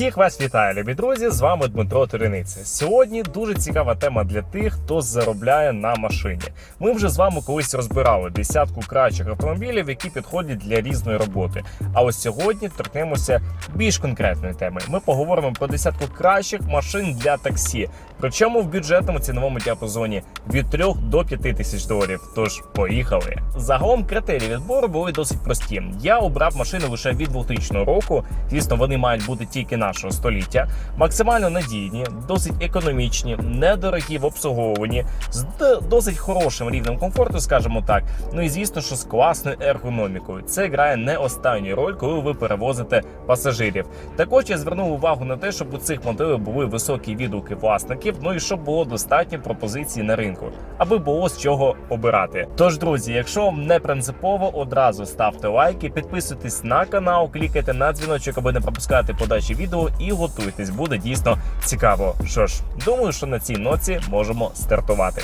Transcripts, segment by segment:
Всіх вас вітаю, любі друзі! З вами Дмитро Туриниця. Сьогодні дуже цікава тема для тих, хто заробляє на машині. Ми вже з вами колись розбирали десятку кращих автомобілів, які підходять для різної роботи. А ось сьогодні торкнемося більш конкретної теми. Ми поговоримо про десятку кращих машин для таксі. Причому в бюджетному ціновому діапазоні від 3 до 5 тисяч доларів. Тож поїхали. Загалом критерії відбору були досить прості. Я обрав машини лише від 2000 року. Звісно, вони мають бути тільки нашого століття, максимально надійні, досить економічні, недорогі в обслуговуванні, з досить хорошим рівнем комфорту, скажімо так. Ну і звісно, що з класною ергономікою. Це грає не останню роль, коли ви перевозите пасажирів. Також я звернув увагу на те, щоб у цих моделей були високі відгуки власників, ну і щоб було достатньо пропозицій на ринку, аби було з чого обирати. Тож, друзі, якщо вам не принципово, одразу ставте лайки, підписуйтесь на канал, клікайте на дзвіночок, аби не пропускати подачі відео і готуйтесь. Буде дійсно цікаво. Що ж, думаю, що на цій ноці можемо стартувати.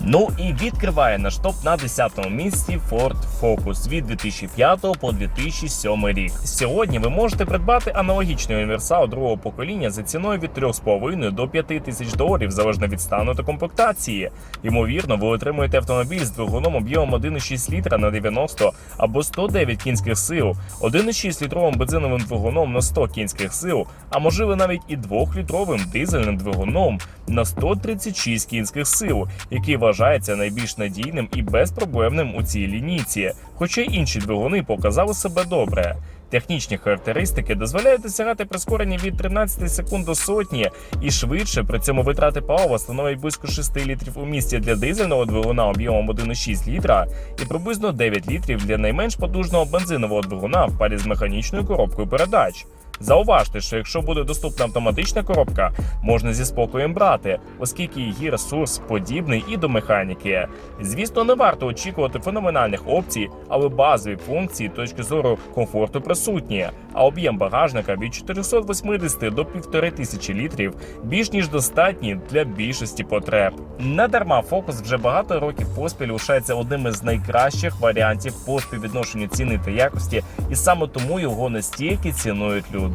Ну і відкриває наш топ на 10-му місці Ford Focus від 2005 по 2007 рік. Сьогодні ви можете придбати аналогічний універсал другого покоління за ціною від 3,5 до 5 тисяч доларів, залежно від стану та комплектації. Ймовірно, ви отримуєте автомобіль з двигуном об'ємом 1,6 літра на 90 або 109 кінських сил, 1,6 літровим бензиновим двигуном на 100 кінських сил, а можливо навіть і 2-літровим дизельним двигуном на 136 кінських сил, який вважається найбільш надійним і безпроблемним у цій лінійці, хоча й інші двигуни показали себе добре. Технічні характеристики дозволяють досягати прискорення від 13 секунд до сотні і швидше. При цьому витрати палива становлять близько 6 літрів у місті для дизельного двигуна об'ємом 1,6 літра і приблизно 9 літрів для найменш потужного бензинового двигуна в парі з механічною коробкою передач. Зауважте, що якщо буде доступна автоматична коробка, можна зі спокоєм брати, оскільки її ресурс подібний і до механіки. Звісно, не варто очікувати феноменальних опцій, але базові функції точки зору комфорту присутні. А об'єм багажника від 480 до 1500 літрів більш ніж достатній для більшості потреб. Не дарма фокус вже багато років поспіль лишається одним із найкращих варіантів по співвідношенню ціни та якості, і саме тому його настільки цінують люди.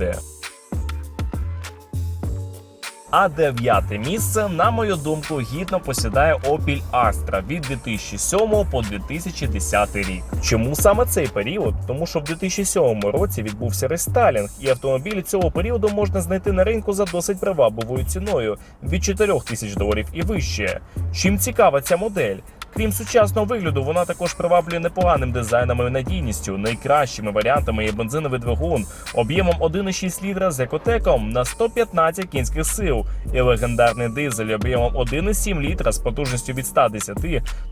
А дев'яте місце, на мою думку, гідно посідає Opel Astra від 2007 по 2010 рік. Чому саме цей період? Тому що в 2007 році відбувся рестайлінг, і автомобілі цього періоду можна знайти на ринку за досить привабливою ціною від 4 тисяч доларів і вище. Чим цікава ця модель? Крім сучасного вигляду, вона також приваблює непоганим дизайном і надійністю. Найкращими варіантами є бензиновий двигун об'ємом 1,6 літра з екотеком на 115 кінських сил і легендарний дизель об'ємом 1,7 літра з потужністю від 110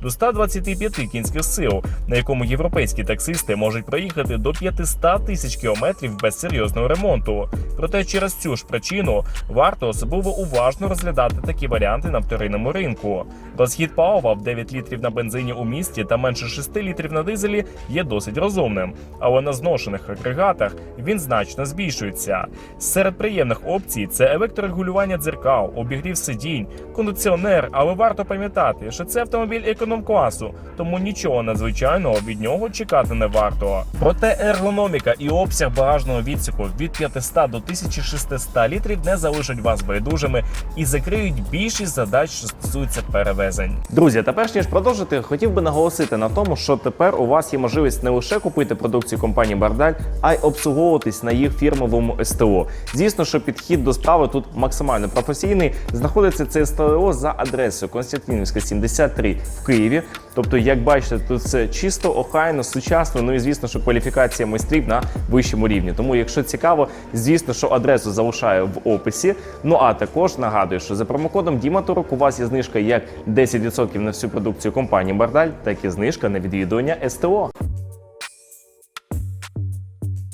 до 125 кінських сил, на якому європейські таксисти можуть проїхати до 500 тисяч кілометрів без серйозного ремонту. Проте через цю ж причину варто особливо уважно розглядати такі варіанти на вторинному ринку. Розхід палива в 9 літрів на бензині у місті та менше 6 літрів на дизелі є досить розумним, але на зношених агрегатах він значно збільшується. Серед приємних опцій це електрорегулювання дзеркал, обігрів сидінь, кондиціонер. Але варто пам'ятати, що це автомобіль економ-класу, тому нічого надзвичайного від нього чекати не варто. Проте ергономіка і обсяг багажного відсіку від 500 до 1600 літрів не залишать вас байдужими і закриють більшість задач, що стосуються перевезень. Друзі, та перш ніж продовжити, хотів би наголосити на тому, що тепер у вас є можливість не лише купити продукцію компанії Бардаль, а й обслуговуватись на їх фірмовому СТО. Звісно, що підхід до справи тут максимально професійний. Знаходиться це СТО за адресою Константинівська 73 в Києві. Тобто, як бачите, тут все чисто, охайно, сучасно. Ну і звісно, що кваліфікація майстрів на вищому рівні. Тому, якщо цікаво, звісно, що адресу залишаю в описі. Ну а також нагадую, що за промокодом Діматорок у вас є знижка як 10% на всю продукцію компанії Бардаль, так і знижка на відвідування СТО.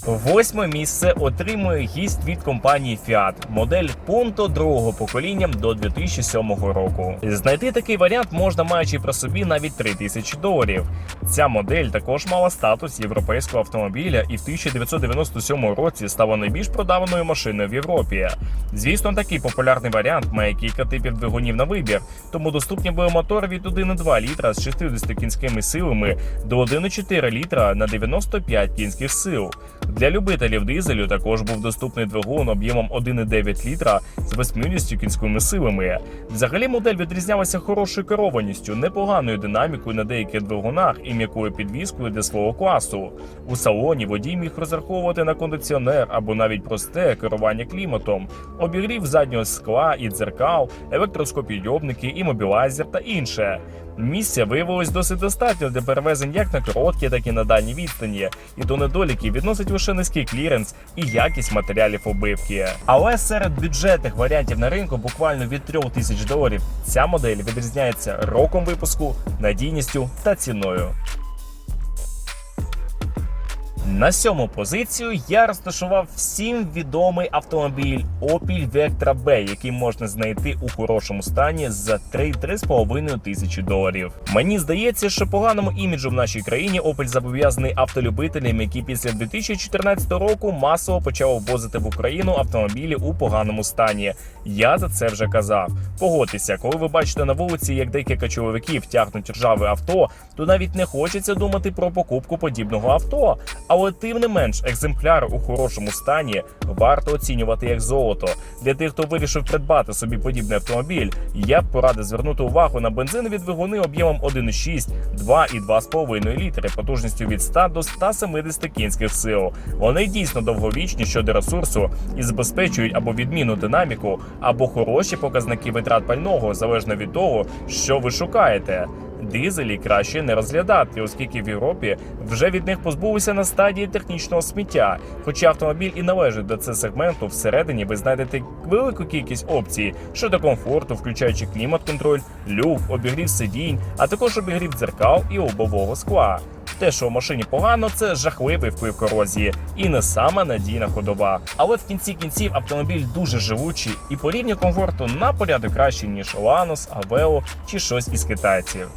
Восьме місце отримує гість від компанії Fiat, модель Punto другого покоління до 2007 року. Знайти такий варіант можна маючи при собі навіть 3000 доларів. Ця модель також мала статус європейського автомобіля і в 1997 році стала найбільш продаваною машиною в Європі. Звісно, такий популярний варіант має кілька типів двигунів на вибір, тому доступні були мотори від 1,2 літра з 60 кінськими силами до 1,4 літра на 95 кінських сил. Для любителів дизелю також був доступний двигун об'ємом 1,9 літра з 80 кінськими силами. Взагалі модель відрізнялася хорошою керованістю, непоганою динамікою на деяких двигунах і м'якою підвіскою для свого класу. У салоні водій міг розраховувати на кондиціонер або навіть просте керування кліматом, обігрів заднього скла і дзеркал, електроскопійобники, імобілайзер та інше. Місця виявилось досить достатньо для перевезень як на короткі, так і на дальні відстані. І до недоліків відносить лише низький кліренс і якість матеріалів обивки. Але серед бюджетних варіантів на ринку буквально від 3 тисяч доларів ця модель відрізняється роком випуску, надійністю та ціною. На сьому позицію я розташував всім відомий автомобіль Opel Vectra B, який можна знайти у хорошому стані за 3-3,5 тисячі доларів. Мені здається, що поганому іміджу в нашій країні Opel зобов'язаний автолюбителям, які після 2014 року масово почали ввозити в Україну автомобілі у поганому стані. Я за це вже казав. Погодьтеся, коли ви бачите на вулиці, як декілька чоловіків тягнуть ржаве авто, то навіть не хочеться думати про покупку подібного авто. Але тим не менш, екземпляр у хорошому стані варто оцінювати як золото. Для тих, хто вирішив придбати собі подібний автомобіль, я б порадив звернути увагу на бензинові двигуни об'ємом 1,6, 2 і 2,5 літри, потужністю від 100 до 170 кінських сил. Вони дійсно довговічні щодо ресурсу і забезпечують або відмінну динаміку, або хороші показники витрат пального залежно від того, що ви шукаєте. Дизелі краще не розглядати, оскільки в Європі вже від них позбулися на стадії технічного сміття. Хоча автомобіль і належить до цього сегменту, всередині ви знайдете велику кількість опцій щодо комфорту, включаючи клімат-контроль, люк, обігрів сидінь, а також обігрів дзеркал і лобового скла. Те, що в машині погано, це жахливий вплив корозії і не сама надійна ходова. Але в кінці кінців автомобіль дуже живучий і по рівню комфорту на порядок кращий, ніж Ланос, Авео чи щось із китайців.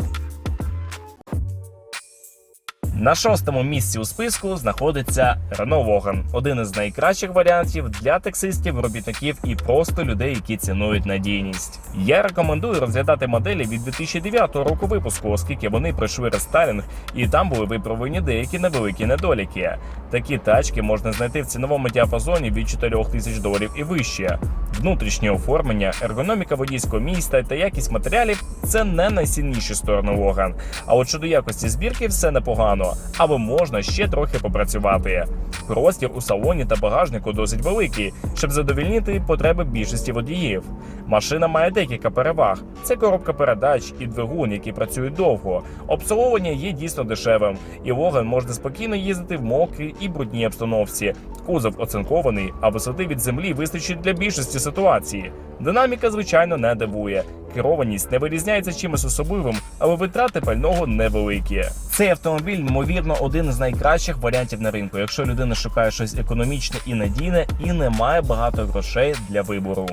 На шостому місці у списку знаходиться Renault Logan, один із найкращих варіантів для таксистів, робітників і просто людей, які цінують надійність. Я рекомендую розглядати моделі від 2009 року випуску, оскільки вони пройшли рестайлінг і там були виправлені деякі невеликі недоліки. Такі тачки можна знайти в ціновому діапазоні від 4 тисяч доларів і вище. Внутрішнє оформлення, ергономіка водійського міста та якість матеріалів це не найсильніші сторони Логан. А от щодо якості збірки все непогано, але можна ще трохи попрацювати. Простір у салоні та багажнику досить великий, щоб задовільнити потреби більшості водіїв. Машина має декілька переваг: це коробка передач і двигун, які працюють довго. Обслуговування є дійсно дешевим, і Logan можна спокійно їздити в мокрій і брудній обстановці. Кузов оцинкований, а висоти від землі вистачить для більшості ситуацій. Динаміка, звичайно, не дивує. Керованість не вирізняється чимось особливим, але витрати пального невеликі. Цей автомобіль, ймовірно, один із найкращих варіантів на ринку, якщо людина шукає щось економічне і надійне і не має багато грошей для вибору.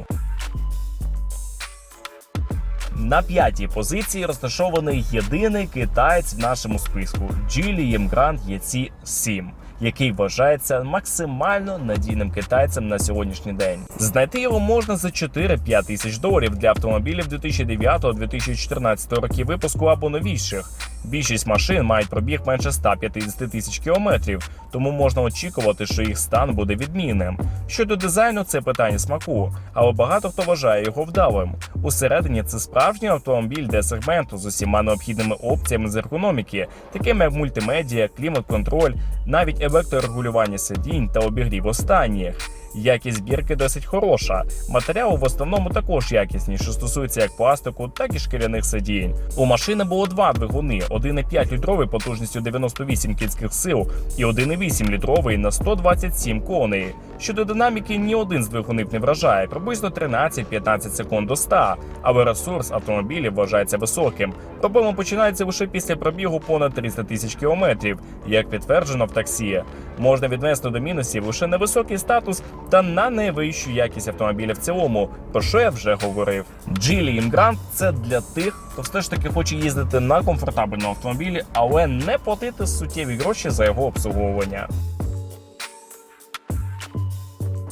На п'ятій позиції розташований єдиний китаєць в нашому списку Geely Emgrand Єці 7 який вважається максимально надійним китайцем на сьогоднішній день. Знайти його можна за 4-5 тисяч доларів для автомобілів 2009-2014 років випуску або новіших. Більшість машин мають пробіг менше 150 тисяч кілометрів, тому можна очікувати, що їх стан буде відмінним. Щодо дизайну, це питання смаку, але багато хто вважає його вдалим. Усередині це справжній автомобіль для сегменту з усіма необхідними опціями з ергономіки, такими як мультимедіа, клімат-контроль, навіть електрорегулювання сидінь та обігрів останніх. Якість збірки досить хороша. Матеріали в основному також якісні, що стосується як пластику, так і шкіряних сидінь. У машини було два двигуни: 1,5 літровий потужністю 98 кінських сил і 1,8 літровий на 127 коней. Щодо динаміки, ні один з двигунів не вражає приблизно 13-15 секунд до 100, але ресурс автомобілів вважається високим. Проблема починається лише після пробігу понад 300 тисяч кілометрів, як підтверджено в таксі. Можна віднести до мінусів лише невисокий статус та на найвищу якість автомобіля в цілому, про що я вже говорив. Geely Emgrand – це для тих, хто все ж таки хоче їздити на комфортабельному автомобілі, але не платити суттєві гроші за його обслуговування.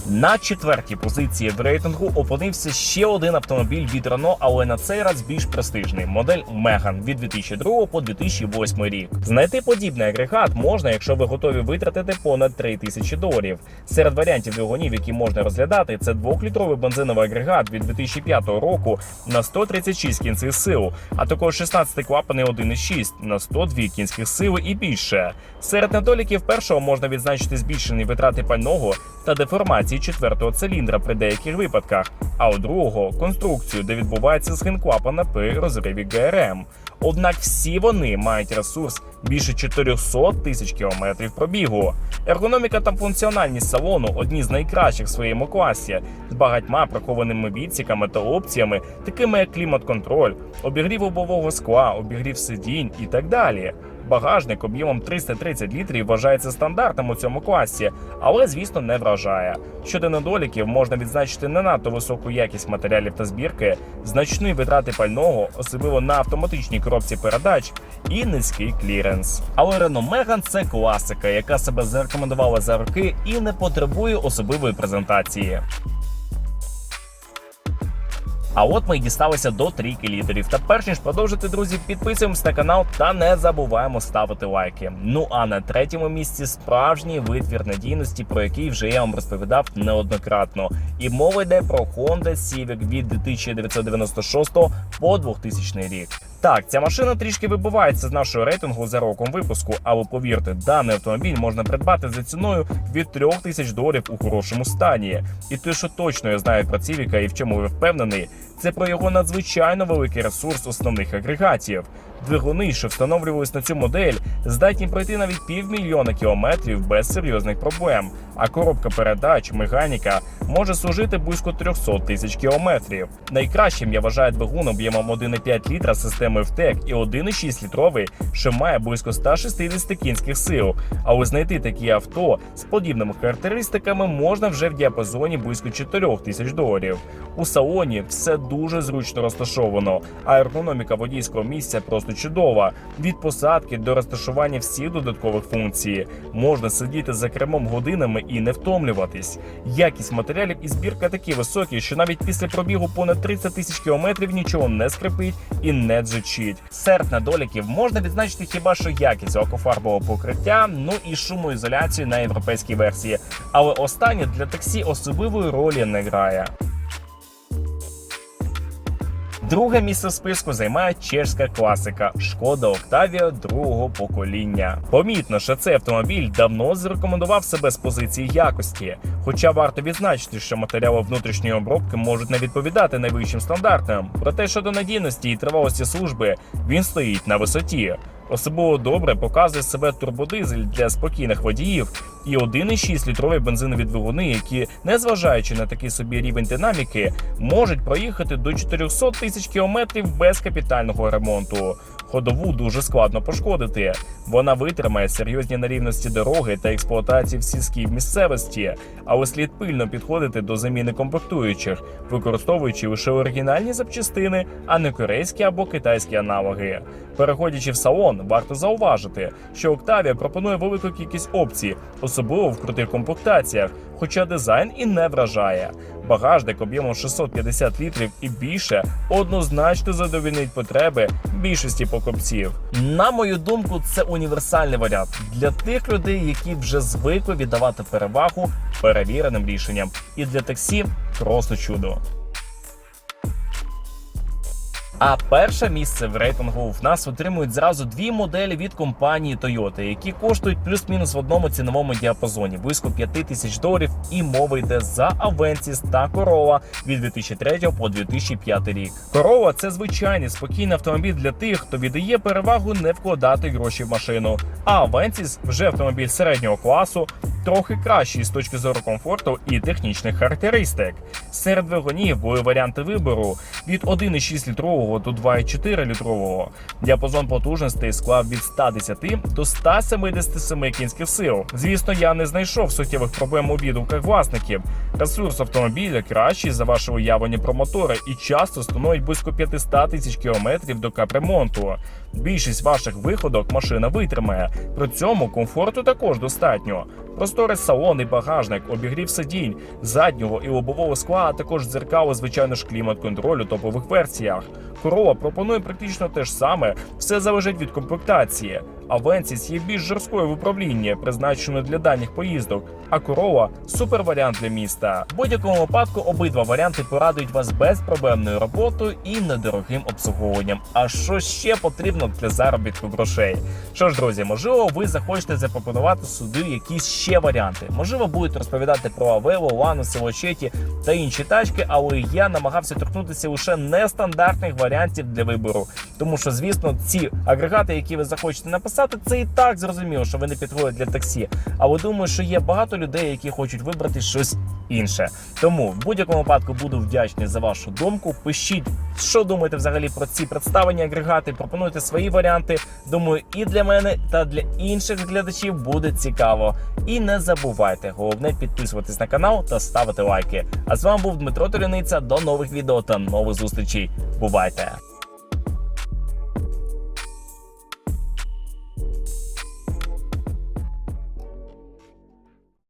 На четвертій позиції в рейтингу опинився ще один автомобіль від Renault, але на цей раз більш престижний модель Megane від 2002 по 2008 рік. Знайти подібний агрегат можна, якщо ви готові витратити понад 3 тисячі доларів. Серед варіантів двигунів, які можна розглядати, це двохлітровий бензиновий агрегат від 2005 року на 136 кінських сил, а також 16 клапаний 1,6 на 102 кінських сили і більше. Серед недоліків першого можна відзначити збільшені витрати пального та деформації четвертого циліндра при деяких випадках, а у другого конструкцію, де відбувається згин клапана при розриві ГРМ. Однак всі вони мають ресурс більше 400 тисяч кілометрів пробігу. Ергономіка та функціональність салону одні з найкращих в своєму класі, з багатьма прихованими відсіками та опціями, такими як клімат-контроль, обігрів лобового скла, обігрів сидінь і так далі. Багажник об'ємом 330 літрів вважається стандартним у цьому класі, але звісно не вражає. Щодо недоліків, можна відзначити не надто високу якість матеріалів та збірки, значні витрати пального, особливо на автоматичній коробці передач, і низький кліренс. Але Renault Megane – це класика, яка себе зарекомендувала за роки і не потребує особливої презентації. А от ми й дісталися до трійки лідерів. Та перш ніж продовжити, друзі, підписуємось на канал та не забуваємо ставити лайки. Ну а на третьому місці справжній витвір надійності, про який вже я вам розповідав неоднократно. І мова йде про Honda Civic від 1996 по 2000 рік. Так, ця машина трішки вибивається з нашого рейтингу за роком випуску, але повірте, даний автомобіль можна придбати за ціною від 3 тисяч доларів у хорошому стані. І те, що точно я знаю про Civic і в чому ви впевнений, це про його надзвичайно великий ресурс основних агрегатів. Двигуни, що встановлювались на цю модель, здатні пройти навіть півмільйона кілометрів без серйозних проблем. А коробка передач, механіка може служити близько 300 тисяч кілометрів. Найкращим я вважаю двигун об'ємом 1,5 літра з системою ВТЕК і 1,6 літровий, що має близько 160 кінських сил. Але знайти такі авто з подібними характеристиками можна вже в діапазоні близько 4 тисяч доларів. У салоні все дуже зручно розташовано, а ергономіка водійського місця просто чудова. Від посадки до розташування всіх додаткових функцій. Можна сидіти за кермом годинами і не втомлюватись. Якість матеріалів і збірка такі високі, що навіть після пробігу понад 30 тисяч кілометрів нічого не скрипить і не дзичить. Серед недоліків можна відзначити хіба що якість лакофарбового покриття, ну і шумоізоляцію на європейській версії. Але останнє для таксі особливої ролі не грає. Друге місце в списку займає чешська класика Шкода Октавія другого покоління. Помітно, що цей автомобіль давно зарекомендував себе з позиції якості. Хоча варто відзначити, що матеріали внутрішньої обробки можуть не відповідати найвищим стандартам. Проте щодо надійності і тривалості служби він стоїть на висоті. Особливо добре показує себе турбодизель для спокійних водіїв і 1,6 літрові бензинові двигуни, які, незважаючи на такий собі рівень динаміки, можуть проїхати до 400 тисяч кілометрів без капітального ремонту. Ходову дуже складно пошкодити. Вона витримає серйозні нерівності дороги та експлуатації в сільській місцевості, але слід пильно підходити до заміни комплектуючих, використовуючи лише оригінальні запчастини, а не корейські або китайські аналоги. Переходячи в салон, варто зауважити, що Octavia пропонує велику кількість опцій, особливо в крутих комплектаціях, хоча дизайн і не вражає. Багажник об'ємом 650 літрів і більше однозначно задовільнить потреби більшості покупців. На мою думку, це універсальний варіант для тих людей, які вже звикли віддавати перевагу перевіреним рішенням. І для таксі просто чудо. А перше місце в рейтингу в нас отримують зразу дві моделі від компанії Toyota, які коштують плюс-мінус в одному ціновому діапазоні близько 5 тисяч доларів. І мова йде за Avensis та Corolla від 2003 по 2005 рік. Corolla – це звичайний спокійний автомобіль для тих, хто віддає перевагу не вкладати гроші в машину. А Avensis вже автомобіль середнього класу. Трохи кращий з точки зору комфорту і технічних характеристик. Серед двигунів були варіанти вибору від 1,6 літрового до 2,4 літрового. Діапазон потужностей склав від 110 до 177 кінських сил. Звісно, я не знайшов суттєвих проблем у відгуках власників. Ресурс автомобіля кращий за ваше уявлення про мотори і часто становить близько 500 тисяч кілометрів до капремонту. Більшість ваших виходок машина витримає. При цьому комфорту також достатньо. Просторий салон і багажник, обігрів сидінь, заднього і лобового скла, а також дзеркало, звичайно ж, клімат-контроль у топових версіях. Corolla пропонує практично те ж саме, все залежить від комплектації. Avensis є більш жорсткою в управлінні, призначеною для дальніх поїздок, а Corolla – супер варіант для міста. В будь-якому випадку обидва варіанти порадують вас безпроблемною роботою і недорогим обслуговуванням. А що ще потрібно для заробітку грошей? Що ж, друзі, можливо, ви захочете запропонувати суду якісь ще варіанти. Можливо, будете розповідати про Авево, Ланус, Лочеті та інші тачки, але я намагався торкнутися лише нестандартних варіантів для вибору. Тому що, звісно, ці агрегати, які ви захочете написати, це і так зрозуміло, що вони підходять для таксі. Але думаю, що є багато людей, які хочуть вибрати щось інше. Тому в будь-якому випадку буду вдячний за вашу думку. Пишіть, що думаєте взагалі про ці представлені агрегати. Пропонуйте свої варіанти. Думаю, і для мене та для інших глядачів буде цікаво. І не забувайте, головне підписуватись на канал та ставити лайки. А з вами був Дмитро Толяниця. До нових відео та нових зустрічей. Бувайте!